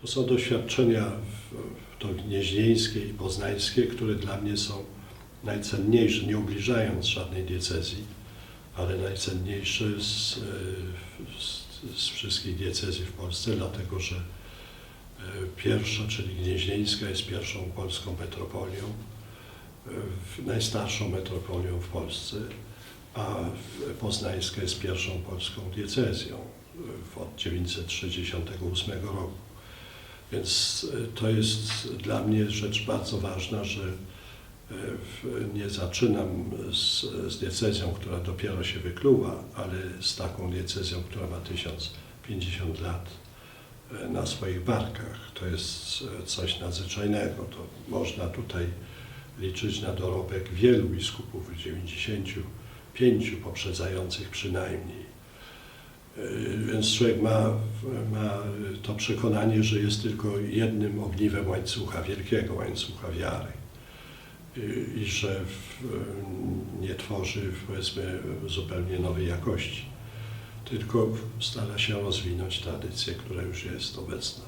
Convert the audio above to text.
To są doświadczenia w- to gnieźnieńskie i poznańskie, które dla mnie są najcenniejsze, nie ubliżając żadnej diecezji, ale najcenniejsze z, z, z wszystkich diecezji w Polsce, dlatego że e, pierwsza, czyli gnieźnieńska jest pierwszą polską metropolią, e, w- najstarszą metropolią w Polsce, a poznańska jest pierwszą polską diecezją e, od 968 roku. Więc e, to jest dla mnie rzecz bardzo ważna, że e, nie zaczynam z, z która dopiero się wykluła, ale z taką diecezją, która ma 1050 lat e, na swoich barkach. To jest coś nadzwyczajnego. To można tutaj liczyć na dorobek wielu biskupów, 95 poprzedzających przynajmniej. Więc człowiek ma, ma to przekonanie, że jest tylko jednym ogniwem łańcucha, wielkiego łańcucha wiary i- że nie tworzy powiedzmy zupełnie nowej jakości, tylko stara się rozwinąć tradycję, która już jest obecna.